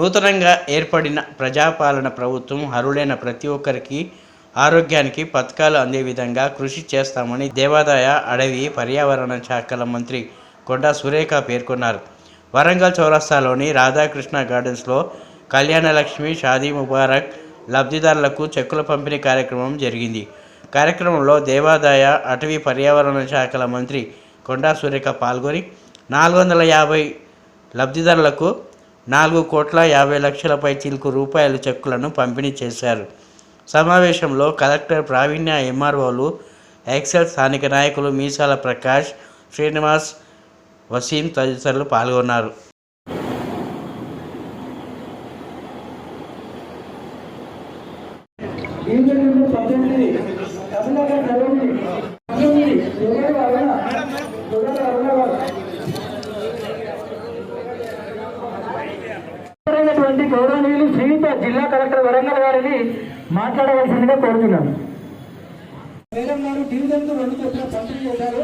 నూతనంగా ఏర్పడిన ప్రజాపాలన ప్రభుత్వం అర్హులైన ప్రతి ఒక్కరికి ఆరోగ్యానికి పథకాలు అందే విధంగా కృషి చేస్తామని దేవాదాయ అడవి పర్యావరణ శాఖల మంత్రి కొండా సురేఖ పేర్కొన్నారు. వరంగల్ చౌరస్తాలోని రాధాకృష్ణ గార్డెన్స్లో కళ్యాణలక్ష్మి షాదీ ముబారక్ లబ్ధిదారులకు చెక్కుల పంపిణీ కార్యక్రమం జరిగింది. కార్యక్రమంలో దేవాదాయ అటవీ పర్యావరణ శాఖల మంత్రి కొండా సురేఖ పాల్గొని నాలుగు వందల యాభై లబ్ధిదారులకు నాలుగు కోట్ల యాభై లక్షలపై చిలుకు రూపాయల చెక్కులను పంపిణీ చేశారు. సమావేశంలో కలెక్టర్ ప్రావీణ్య ఎంఆర్ఓలు ఎక్సెల్ స్థానిక నాయకులు మీసాల ప్రకాష్ శ్రీనివాస్ వసీం తదితరులు పాల్గొన్నారు. ఈవినింగ్ పద్దెనిమిది కమలాకర్ ఎవరు ఎవరు? గౌరవనీయులు శ్రీయుత జిల్లా కలెక్టర్ వరంగల్ గారిని మాట్లాడవలసిందిగా కోరుతున్నాను. మేడం గారు డివిజన్కు రెండు చొప్పున పంపిణీ చేశారు.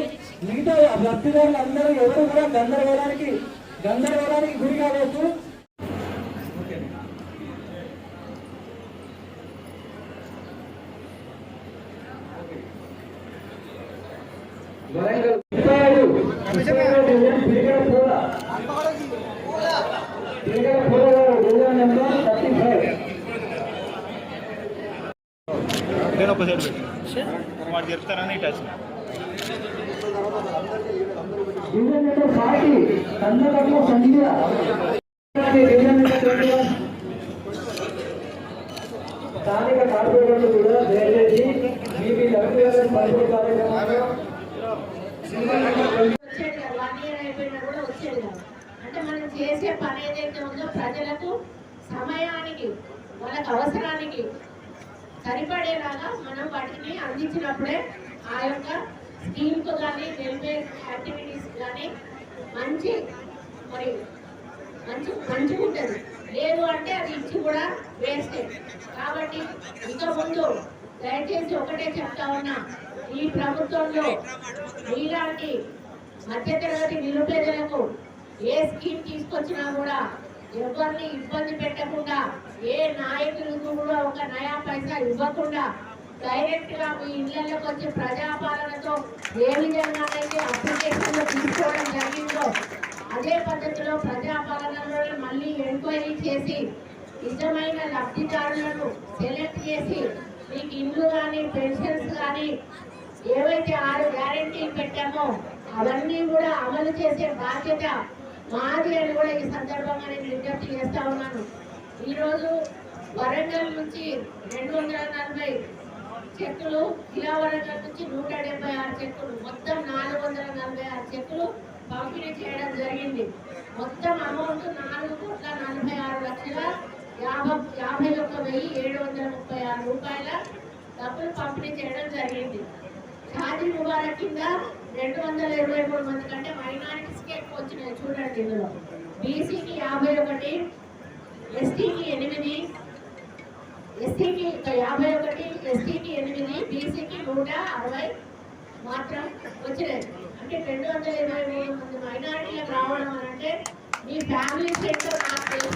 మిగతా లబ్ధిదారులు అందరూ ఎవరు కూడా గందరగోళానికి గందరగోళానికి గురి కావచ్చు. వరంగల్ నేను ఒక సైడ్ పెట్టి. వాడు నెంబర్ ట్వంటీ వన్ స్థానిక కార్పొరేటర్లు కూడా దయచేసి మీ మీ లబ్ధిదారులకు పంపిణీ కార్యక్రమంలో. అంటే మనం చేసే పని ఏదైతే ఉందో ప్రజలకు సమయానికి వాళ్ళకి అవసరానికి సరిపడేలాగా మనం వాటిని అందించినప్పుడే ఆ యొక్క స్కీమ్కు కానీ వెల్ఫేర్ యాక్టివిటీస్ కానీ మంచి మరి మంచి మంచిగా ఉంటుంది. లేదు అంటే అది ఇచ్చి కూడా వేస్తే కాబట్టి ఇక ముందు దయచేసి ఒకటే చెప్తా ఉన్నా. ఈ ప్రభుత్వంలో మీలాంటి మధ్యతరగతి నిరుపేదలకు ఏ స్కీమ్ తీసుకొచ్చినా కూడా ఎవరిని ఇబ్బంది పెట్టకుండా ఏ నాయకులకు కూడా ఒక నయా పైసా ఇవ్వకుండా డైరెక్ట్గా మీ ఇళ్ళలోకి వచ్చి ప్రజాపాలనతో ఏ విధంగానైతే అప్లికేషన్లు తీసుకోవడం జరిగిందో అదే పద్ధతిలో ప్రజాపాలనలో మళ్ళీ ఎంక్వైరీ చేసి నిజమైన లబ్ధిదారులను సెలెక్ట్ చేసి మీకు ఇండ్లు కానీ పెన్షన్స్ కానీ ఏవైతే ఆరు గ్యారెంటీలు పెట్టామో అవన్నీ కూడా అమలు చేసే బాధ్యత మాది అని కూడా ఈ సందర్భంగా నేను విజ్ఞప్తి చేస్తా ఉన్నాను. ఈరోజు వరంగల్ నుంచి రెండు వందల నలభై చెక్కులు ఇలా వరంగల్ నుంచి నూట డెబ్బై ఆరు చెక్కులు మొత్తం నాలుగు వందల నలభై ఆరు చెక్కులు పంపిణీ చేయడం జరిగింది. మొత్తం అమౌంట్ నాలుగు కోట్ల నలభై ఆరు లక్షల యాభై యాభై ఒక్క వెయ్యి ఏడు వందల ముప్పై ఆరు రూపాయల డబ్బులు పంపిణీ చేయడం జరిగింది. షాదీ ముబారక్ కింద రెండు వందల ఇరవై మూడు మంది కంటే మైనారిటీస్కి ఎక్కువ వచ్చినాయి చూడండి ఇందులో. బీసీకి యాభై ఒకటి ఎస్టీకి ఎనిమిది ఎస్టీకి యాభై ఒకటి ఎస్టీకి ఎనిమిది బీసీకి నూట అరవై మాత్రం వచ్చినాయి. అంటే రెండు వందల ఇరవై మూడు మంది మైనారిటీలకు రావడం అని అంటే మీ ఫ్యామిలీ సెంటర్ నాకు తెలిసి